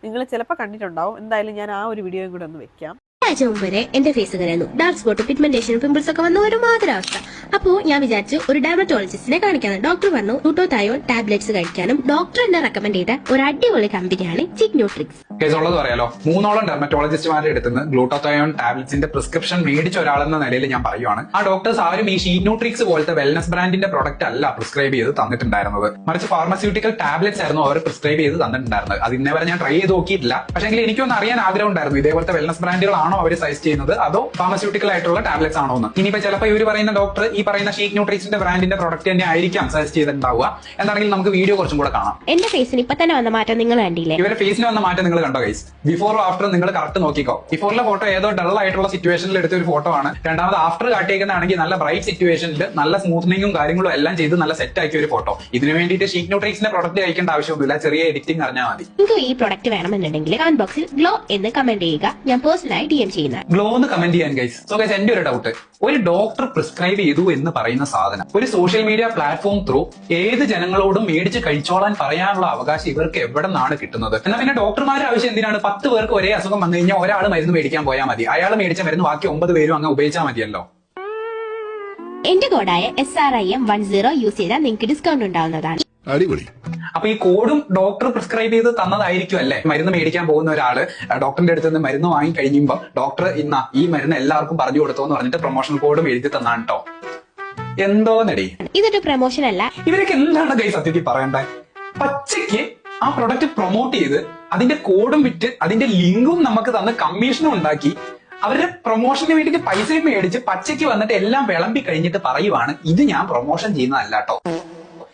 നിങ്ങൾ ചിലപ്പോൾ കണ്ടിട്ടുണ്ടാവും. എന്തായാലും ഞാൻ ആ ഒരു വീഡിയോയും കൂടെ ഒന്ന് വെക്കാം. ആഴ്ച മുമ്പ് വരെ എന്റെ ഫേസ് കരയുന്നു. ഡാർക്ക് സ്പോട്ട് പിഗ്മെന്റേഷൻ പിമ്പിൾസ് ഒക്കെ വന്ന ഒരു അവസ്ഥ. അപ്പോ ഞാൻ വിചാരിച്ചു ഒരു ഡെർമറ്റോളജിസ്റ്റിനെ കാണിക്കാനും ഡോക്ടർ പറഞ്ഞു ഗ്ലൂട്ടോതയോൺ ടാബ്ലറ്റ്സ് കഴിക്കാനും ഡോക്ടർ എന്നെ റെക്കമെൻഡ് ചെയ്ത ഒരു അടിപൊളി കമ്പനിയാണ് ചിക് ന്യൂട്രിക്സ് കേസ് ഉള്ളത് പറയാലോ. മൂന്നോളം ഡെർമറ്റോളജിസ്റ്റുമാരുടെ അടുത്ത് ഗ്ലൂട്ടോതയോൺ ടാബ്ലറ്റ്സിന്റെ പ്രിസ്ക്രിപ്ഷൻ മേടിച്ച ഒരാളെന്ന നിലയിൽ ഞാൻ പറയുവാണ്. ആ ഡോക്ടേഴ്സ് ആരും ഈ ഷീറ്റ് ന്യൂട്രിക്സ് പോലത്തെ വെൽനസ് ബ്രാൻഡിന്റെ പ്രൊഡക്റ്റ് അല്ല പ്രിസ്ക്രൈബ് ചെയ്ത് തന്നിട്ടുണ്ടായിരുന്നത്. മറിച്ച് ഫാർമസ്യൂട്ടിക്കൽ ടാബ്ലറ്റ്സ് ആയിരുന്നു അവർ പ്രിസ്ക്രൈബ് ചെയ്ത് തന്നിട്ടുണ്ടായിരുന്നത്. അത് ഇന്നേ വരെ ഞാൻ ട്രൈ ചെയ്ത് നോക്കിയിട്ടില്ല. പക്ഷേ എനിക്കൊന്ന് അറിയാൻ ആഗ്രഹം ഉണ്ടായിരുന്നു ഇതേപോലത്തെ വെൽനസ് ബ്രാൻഡുകളാണോ അവർ സജസ്റ്റ് ചെയ്യുന്നത്? അതോ ഫാർമസ്യൂട്ടിക്കൽ ആയിട്ടുള്ള ടാബ്ലറ്റ്സ് ആണോ എന്ന്? ഇനിയിപ്പോ ചിലപ്പോൾ ഇവർ പറയുന്ന ഡോക്ടർ ഈ പറയുന്ന ഷീക്ക് ന്യൂട്രീസിന്റെ ബ്രാൻഡിന്റെ പ്രോഡക്റ്റ് തന്നെ ആയിരിക്കാം സജസ്റ്റ് ചെയ്തിട്ടുണ്ടാവുക. എന്താണെങ്കിൽ നമുക്ക് വീഡിയോ കുറച്ചും കൂടെ കാണാം. എന്റെ ഫേസിൽ ഇപ്പൊ തന്നെ വന്ന മാറ്റം നിങ്ങൾ കണ്ടില്ലേ? ഇവരുടെ ഫേസിൽ വന്ന മാറ്റം നിങ്ങൾ കണ്ടോ ഗൈസ് ബിഫോറും ആഫ്റ്ററും നിങ്ങൾ കറക്റ്റ് നോക്കിക്കോ. ബിഫോറിലെ ഫോട്ടോ ഏതോ ഡൾ ആയിട്ടുള്ള സിറ്റുവേഷനിൽ എടുത്ത ഒരു ഫോട്ടോ ആണ്. രണ്ടാമത് ആഫ്റ്റർ കാട്ടിയേക്കുന്നതാണെങ്കിൽ നല്ല ബ്രൈറ്റ് സിറ്റുവേഷനിൽ നല്ല സ്മൂത്തനിങ്ങും കാര്യങ്ങളും എല്ലാം ചെയ്ത് നല്ല സെറ്റ് ആക്കിയ ഒരു ഫോട്ടോ ഇതിനു വേണ്ടിയിട്ട് ഷീക്ക് ന്യൂട്രീസിന്റെ പ്രോഡക്റ്റ് അയക്കേണ്ട ആവശ്യമൊന്നുമില്ല. ചെറിയ എഡിറ്റിംഗ് അറിഞ്ഞാൽ മതി. നിങ്ങൾക്ക് ഈ പ്രോഡക്റ്റ് വേണമെന്നുണ്ടെങ്കിൽ കമന്റ് ബോക്സിൽ ഗ്ലോ എന്ന് കമന്റ് ചെയ്യുക. ഞാൻ പേഴ്സണലായി ഡി എം ചെയ്യുന്നത്. ഗ്ലോ എന്ന് കമന്റ് ചെയ്യാൻ ഗൈസ് സോ ഗൈസ് എന്റെ ഒരു ഡൗട്ട് ഒരു ഡോക്ടർ പ്രിസ്ക്രൈബ് ചെയ്തു എന്ന് പറയുന്ന സാധനം. ഒരു സോഷ്യൽ മീഡിയ പ്ലാറ്റ്ഫോം ത്രൂ ഏത് ജനങ്ങളോടും മേടിച്ച് കഴിച്ചോളാൻ പറയാനുള്ള അവകാശം ഇവർക്ക് എവിടെ നിന്നാണ് കിട്ടുന്നത്? എന്നാൽ പിന്നെ ഡോക്ടർമാരുടെ ആവശ്യം എന്തിനാണ്? പത്ത് പേർക്ക് ഒരേ അസുഖം വന്നു കഴിഞ്ഞാൽ ഒരാൾ മരുന്ന് മേടിക്കാൻ പോയാൽ മതി. അയാൾ മേടിച്ച മരുന്ന് ബാക്കി ഒമ്പത് പേരും അങ്ങ് ഉപയോഗിച്ചാൽ മതിയല്ലോ. എന്റെ കോഡായ S R I M one zero use ചെയ്താൽ നിങ്ങൾക്ക് ഡിസ്കൗണ്ട് ഉണ്ടാവുന്നതാണ്. അടിപൊളി. അപ്പൊ ഈ കോഡും ഡോക്ടർ പ്രിസ്ക്രൈബ് ചെയ്ത് തന്നതായിരിക്കും അല്ലേ? മരുന്ന് മേടിക്കാൻ പോകുന്ന ഒരാൾ ഡോക്ടറിന്റെ അടുത്ത് നിന്ന് മരുന്ന് വാങ്ങി കഴിയുമ്പോൾ ഡോക്ടർ ഇന്ന ഈ മരുന്ന് എല്ലാവർക്കും പറഞ്ഞു കൊടുത്തു എന്ന് പറഞ്ഞിട്ട് പ്രൊമോഷൻ കോഡും എഴുതി തന്നാണ് കേട്ടോ എന്തോന്നടി? ഇതൊരു പ്രൊമോഷൻ അല്ല. ഇവരൊക്കെ എന്താണ് കൈ സത്യത്തിൽ പറയണ്ടേ? പച്ചയ്ക്ക് ആ പ്രൊഡക്റ്റ് പ്രൊമോട്ട് ചെയ്ത് അതിന്റെ കോഡും വിറ്റ് അതിന്റെ ലിങ്കും നമുക്ക് തന്ന് കമ്മീഷനും ഉണ്ടാക്കി അവരുടെ പ്രൊമോഷന് വേണ്ടിയിട്ട് പൈസയും മേടിച്ച് പച്ചയ്ക്ക് വന്നിട്ട് എല്ലാം വിളമ്പി കഴിഞ്ഞിട്ട് പറയുവാണ്. ഇത് ഞാൻ പ്രൊമോഷൻ ചെയ്യുന്നതല്ല കേട്ടോ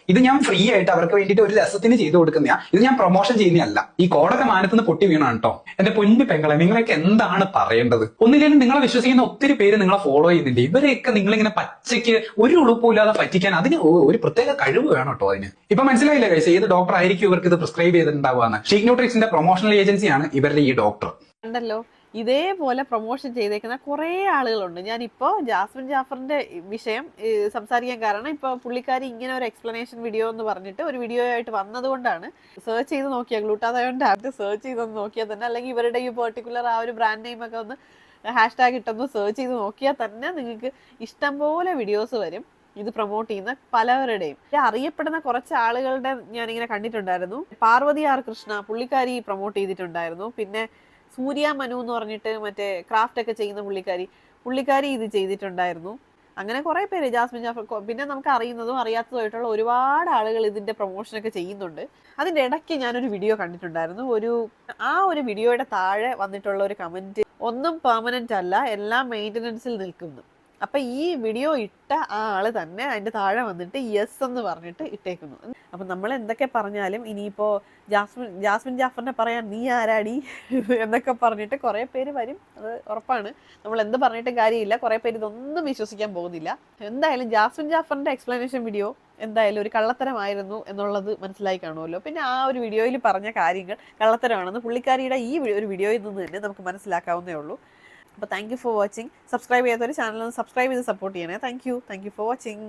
ഇത് ഞാൻ ഫ്രീ ആയിട്ട് അവർക്ക് വേണ്ടിയിട്ട് ഒരു രസത്തിന് ചെയ്തു കൊടുക്കുന്ന ഇത് ഞാൻ പ്രൊമോഷൻ ചെയ്യുന്നതല്ല. ഈ കോടൊക്കെ മാനത്തുനിന്ന് പൊട്ടി വീണാണ് കേട്ടോ എന്റെ പൊന്നു പെങ്ങളെ നിങ്ങളൊക്കെ എന്താണ് പറയേണ്ടത്? ഒന്നില്ലെങ്കിലും നിങ്ങളെ വിശ്വസിക്കുന്ന ഒത്തിരി പേര് നിങ്ങളെ ഫോളോ ചെയ്യുന്നുണ്ട്. ഇവരെയൊക്കെ നിങ്ങളിങ്ങനെ പച്ചയ്ക്ക് ഒരു ഉളുപ്പില്ലാതെ പറ്റിക്കാൻ അതിന് ഒരു പ്രത്യേക കഴിവ് വേണം കേട്ടോ അതിന്. ഇപ്പൊ മനസ്സിലായില്ല കഴിച്ച ഏത് ഡോക്ടർ ആയിരിക്കും ഇവർക്ക് ഇത് പ്രിസ്ക്രൈബ് ചെയ്തിട്ടുണ്ടാവുക ഷീക് ന്യൂട്രിക്സിന്റെ പ്രൊമോഷണൽ ഏജൻസിയാണ് ഇവരുടെ ഈ ഡോക്ടർ ഉണ്ടല്ലോ. ഇതേപോലെ പ്രൊമോഷൻ ചെയ്തേക്കുന്ന കുറേ ആളുകളുണ്ട്. ഞാനിപ്പോൾ ജാസ്മിൻ ജാഫറിന്റെ വിഷയം സംസാരിക്കാൻ കാരണം ഇപ്പോൾ പുള്ളിക്കാരി ഇങ്ങനെ ഒരു എക്സ്പ്ലനേഷൻ വീഡിയോ എന്ന് പറഞ്ഞിട്ട് ഒരു വീഡിയോ ആയിട്ട് വന്നതുകൊണ്ടാണ് സെർച്ച് ചെയ്ത് നോക്കിയാൽ ഗ്ലൂട്ടാതയോൺ ടാബ്ലറ്റ് സെർച്ച് ചെയ്തൊന്ന് നോക്കിയാൽ തന്നെ അല്ലെങ്കിൽ ഇവരുടെ ഈ പെർട്ടിക്കുലർ ആ ഒരു ബ്രാൻഡ് നെയിം ഒക്കെ ഒന്ന് ഹാഷ്ടാഗ് ഇട്ടൊന്ന് സെർച്ച് ചെയ്ത് നോക്കിയാൽ തന്നെ നിങ്ങൾക്ക് ഇഷ്ടംപോലെ വീഡിയോസ് വരും. ഇത് പ്രൊമോട്ട് ചെയ്യുന്ന പലവരുടെയും. അറിയപ്പെടുന്ന കുറച്ച് ആളുകളുടെ ഇങ്ങനെ കണ്ടിട്ടുണ്ടായിരുന്നു. പാർവതി ആർ കൃഷ്ണ പുള്ളിക്കാരി പ്രൊമോട്ട് ചെയ്തിട്ടുണ്ടായിരുന്നു. പിന്നെ സൂര്യ മനു എന്ന് പറഞ്ഞിട്ട് മറ്റേ ക്രാഫ്റ്റ് ഒക്കെ ചെയ്യുന്ന പുള്ളിക്കാരി പുള്ളിക്കാരി ഇത് ചെയ്തിട്ടുണ്ടായിരുന്നു. അങ്ങനെ കുറേ പേര് ജാസ്മിൻ ജാഫർ പിന്നെ നമുക്ക് അറിയുന്നതും അറിയാത്തതുമായിട്ടുള്ള ഒരുപാട് ആളുകൾ ഇതിന്റെ പ്രൊമോഷൻ ഒക്കെ ചെയ്യുന്നുണ്ട്. അതിന്റെ ഇടയ്ക്ക് ഞാനൊരു വീഡിയോ കണ്ടിട്ടുണ്ടായിരുന്നു. ഒരു ആ ഒരു വീഡിയോയുടെ താഴെ വന്നിട്ടുള്ള ഒരു കമന്റ് ഒന്നും പെർമനന്റ് അല്ല എല്ലാം മെയിന്റനൻസിൽ നിൽക്കുന്നു. അപ്പൊ ഈ വീഡിയോ ഇട്ട ആ ആൾ തന്നെ അതിന്റെ താഴെ വന്നിട്ട് യെസ് എന്ന് പറഞ്ഞിട്ട് ഇട്ടേക്കുന്നു. അപ്പൊ നമ്മൾ എന്തൊക്കെ പറഞ്ഞാലും ഇനിയിപ്പോ ജാസ്മിൻ ജാസ്മിൻ ജാഫറിനെ പറയാൻ നീ ആരാടി എന്നൊക്കെ പറഞ്ഞിട്ട് കുറേ പേര് വരും. അത് ഉറപ്പാണ്. നമ്മൾ എന്ത് പറഞ്ഞിട്ടും കാര്യമില്ല. കുറേ പേര് ഇതൊന്നും വിശ്വസിക്കാൻ പോകുന്നില്ല. എന്തായാലും ജാസ്മിൻ ജാഫറിന്റെ എക്സ്പ്ലനേഷൻ വീഡിയോ എന്തായാലും ഒരു കള്ളത്തരമായിരുന്നു എന്നുള്ളത് മനസ്സിലായി കാണുമല്ലോ. പിന്നെ ആ ഒരു വീഡിയോയിൽ പറഞ്ഞ കാര്യങ്ങൾ കള്ളത്തരമാണെന്ന് പുള്ളിക്കാരിയുടെ ഈ ഒരു വീഡിയോയിൽ നിന്ന് തന്നെ നമുക്ക് മനസ്സിലാക്കാവുന്നേ ഉള്ളൂ. അപ്പോൾ thank you for watching subscribe ചെയ്യാത്തൊരു ചാനൽ സബ്സ്ക്രൈബ് ചെയ്ത് സപ്പോർട്ട് ചെയ്യണേ. Thank you thank you for watching